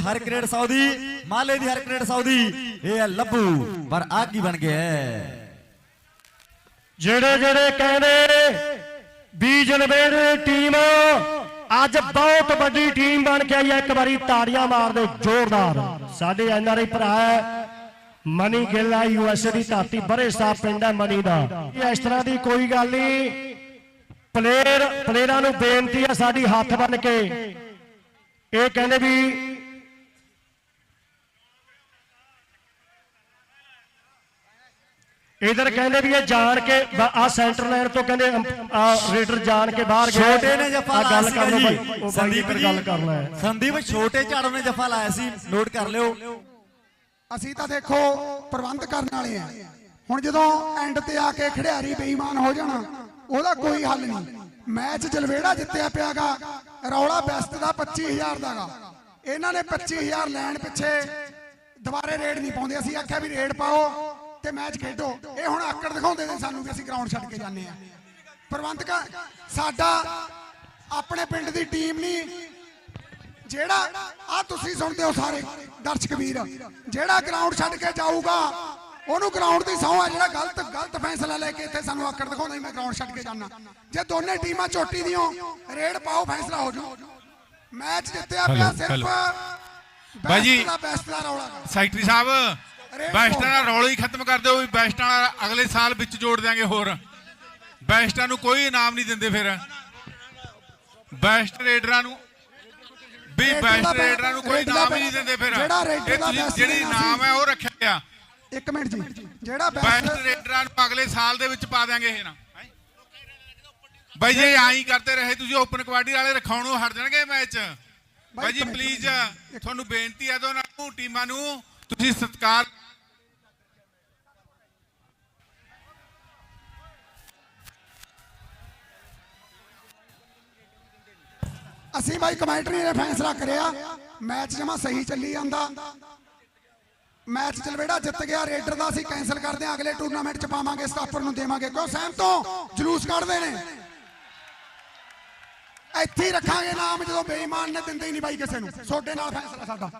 ਹਰ cricket Saudi, ਮਾਲੇ ਦੀ ਹਰ ਕ੍ਰਿਕਟ ਸਾਊਦੀ। ਇਹ ਹੈ ਲੱਭੂ, ਪਰ ਆ ਬਣ ਗਿਆ ਜਿਹੜੇ ਜਿਹੜੇ ਕਹਿੰਦੇ ਵੀ ਜਨਵੇਰ ਟੀਮ, ਅੱਜ ਬਹੁਤ ਵੱਡੀ ਟੀਮ ਬਣ ਕੇ ਆਈ ਹੈ। ਇੱਕ ਵਾਰੀ ਤਾੜੀਆਂ ਮਾਰ ਜ਼ੋਰਦਾਰ। ਸਾਡੇ ਐਨਆਰਆਈ ਭਰਾ ਹੈ, ਮਨੀ ਗਿੱਲ ਆ ਯੂਐਸਏ ਦੀ ਧਰਤੀ ਬਰੇ ਸਾਹਿਬ ਪਿੰਡ ਹੈ ਮਨੀ ਦਾ। ਇਹ ਇਸ ਤਰ੍ਹਾਂ ਦੀ ਕੋਈ ਗੱਲ ਨਹੀਂ। ਪਲੇਅਰ, ਪਲੇਅਰਾਂ ਨੂੰ ਬੇਨਤੀ ਹੈ ਸਾਡੀ ਹੱਥ ਬਣ ਕੇ। ਇਹ ਕਹਿੰਦੇ ਵੀ ਇਧਰ ਕਹਿੰਦੇ ਵੀ ਇਹ ਜਾਣ ਕੇ ਆ ਸੈਂਟਰ ਲਾਈਨ ਤੋਂ ਕਹਿੰਦੇ ਰੇਡਰ ਜਾਣ ਕੇ ਬਾਹਰ ਗਿਆ ਛੋਟੇ ਨੇ ਜਫਾ ਲਾਇਆ ਗੱਲ ਕਰ ਲਓ ਭਾਈ ਸੰਦੀਪ ਜੀ ਗੱਲ ਕਰਨਾ ਹੈ। ਸੰਦੀਪ ਛੋਟੇ ਝਾੜੋ ਨੇ ਜਫਾ ਲਾਇਆ ਸੀ। ਨੋਟ ਕਰ ਲਿਓ। ਅਸੀਂ ਤਾਂ ਦੇਖੋ ਪ੍ਰਬੰਧ ਕਰਨ ਵਾਲੇ ਆ। ਹੁਣ ਜਦੋਂ ਐਂਡ ਤੇ ਆ ਕੇ ਖਿਡਾਰੀ ਬੇਈਮਾਨ ਹੋ ਜਾਣਾ ਉਹਦਾ ਕੋਈ ਹੱਲ ਨਹੀਂ। ਮੈਚ ਜਲਵੇੜਾ ਜਿੱਤਿਆ ਪਿਆਗਾ। ਰੌਲਾ ਬੈਸਟ ਦਾ 25000 ਦਾਗਾ। ਇਹਨਾਂ ਨੇ 25000 ਲੈਣ ਪਿੱਛੇ ਦੁਬਾਰੇ ਰੇਡ ਨਹੀਂ ਪਾਉਂਦੇ। ਅਸੀਂ ਆਖਿਆ ਵੀ ਰੇਡ ਪਾਓ। ਤੇ ਮੈਚ ਖੇਡੋ ਇਹ ਹੁਣ ਆਕੜ ਦਿਖਾਉਂਦੇ ਨੇ ਸਾਨੂੰ ਵੀ ਅਸੀਂ ਗਰਾਊਂਡ ਛੱਡ ਕੇ ਜਾਂਦੇ ਆ ਪ੍ਰਬੰਧਕ ਸਾਡਾ ਆਪਣੇ ਪਿੰਡ ਦੀ ਟੀਮ ਨਹੀਂ ਜਿਹੜਾ ਆ ਤੁਸੀਂ ਸੁਣਦੇ ਹੋ ਸਾਰੇ ਦਰਸ਼ਕ ਵੀਰ ਜਿਹੜਾ ਗਰਾਊਂਡ ਛੱਡ ਕੇ ਜਾਊਗਾ ਉਹਨੂੰ ਗਰਾਊਂਡ ਦੀ ਸਹੁੰ ਆ ਜਿਹੜਾ ਗਲਤ ਗਲਤ ਫੈਸਲਾ ਲੈ ਕੇ ਇੱਥੇ ਸਾਨੂੰ ਆਕੜ ਦਿਖਾਉਂਦਾ ਮੈਂ ਗਰਾਊਂਡ ਛੱਡ ਕੇ ਜਾਣਾ ਜੇ ਦੋਨੇ ਟੀਮਾਂ ਚੋਟੀ ਦੀਆਂ ਰੇਡ ਪਾਓ ਫੈਸਲਾ ਹੋ ਜੂ ਮੈਚ ਜਿੱਤਿਆ ਪਿਆ ਸਿਰਫ ਹੈਲੋ। best ਬਾਈ ਜੀ। ਦਾ ਬੈਸਟ ਦਾ ਰੌਲਾ ਗਾ। ਸੈਕਟਰੀ ਸਾਹਿਬ ਬੈਸਟਾਂ। ਦਾ ਰੌਲਾ ਹੀ ਖਤਮ ਕਰ ਦਿਓ ਵੀ ਬੈਸਟਾਂ ਅਗਲੇ ਸਾਲ ਵਿੱਚ ਜੋੜ ਦਿਆਂਗੇ ਹੋਰ। ਬੈਸਟਾਂ ਨੂੰ ਕੋਈ ਇਨਾਮ ਨਹੀਂ ਦਿੰਦੇ ਫਿਰ। ਬੈਸਟ ਰੇਡਰਾਂ ਨੂੰ ਵੀ ਬੈਸਟ ਰੇਡਰਾਂ ਨੂੰ ਕੋਈ ਇਨਾਮ ਹੀ ਨਹੀਂ ਦਿੰਦੇ ਫਿਰ। ਜਿਹੜਾ ਸੀ। ਹੈ ਉਹ ਰੱਖਿਆ ਗਿਆ ਇੱਕ ਮਿੰਟ ਜੀ। ਜਿਹੜਾ ਬੈਸਟ ਰੇਡਰਾਂ ਨੂੰ ਅਗਲੇ ਸਾਲ ਦੇ ਵਿੱਚ ਪਾ ਦਿਆਂਗੇ ਇਹ ਨਾ। ਬਾਈ ਜੇ ਆਈ ਕਰਦੇ ਰਹੇ ਤੁਸੀਂ ਓਪਨ ਕਬੱਡੀ ਵਾਲੇ ਰਖਾਉਣੋਂ ਹਟ ਜਾਣਗੇ ਮੈਚ। ਬਾਈ ਜੀ ਪਲੀਜ਼ ਤੁਹਾਨੂੰ ਬੇਨਤੀ ਹੈ ਦੋਨਾਂ ਨੂੰ ਟੀਮਾਂ ਨੂੰ ਤੁਸੀਂ ਸਤਿਕਾਰ ਅਸੀਂ ਬਾਈ ਕਮੈਂਟਰੀ ਨੇ ਫੈਸਲਾ ਕਰਿਆ ਮੈਚ ਜਮਾ ਸਹੀ ਚੱਲੀ ਜਾਂਦਾ। ਮੈਚ ਚਲਵੇੜਾ ਜਿੱਤ ਗਿਆ, ਰੇਡਰ ਦਾ ਅਸੀਂ ਕੈਨਸਲ ਕਰਦੇ ਹਾਂ। ਅਗਲੇ ਟੂਰਨਾਮੈਂਟ ਚ ਪਾਵਾਂਗੇ ਸਟਾਪਰ ਨੂੰ ਦੇਵਾਂਗੇ। ਕਿਉਂ? ਸਹਿਮ ਤੋਂ ਜਲੂਸ ਕੱਢਦੇ ਨੇ। ਇੱਥੇ ਰੱਖਾਂਗੇ ਨਾਮ ਜਦੋਂ ਬੇਈਮਾਨ ਨੇ, ਦਿੰਦੇ ਹੀ ਨਹੀਂ ਬਾਈ ਕਿਸੇ ਨੂੰ। ਛੋਡੇ ਨਾਲ ਫੈਸਲਾ ਸਾਡਾ।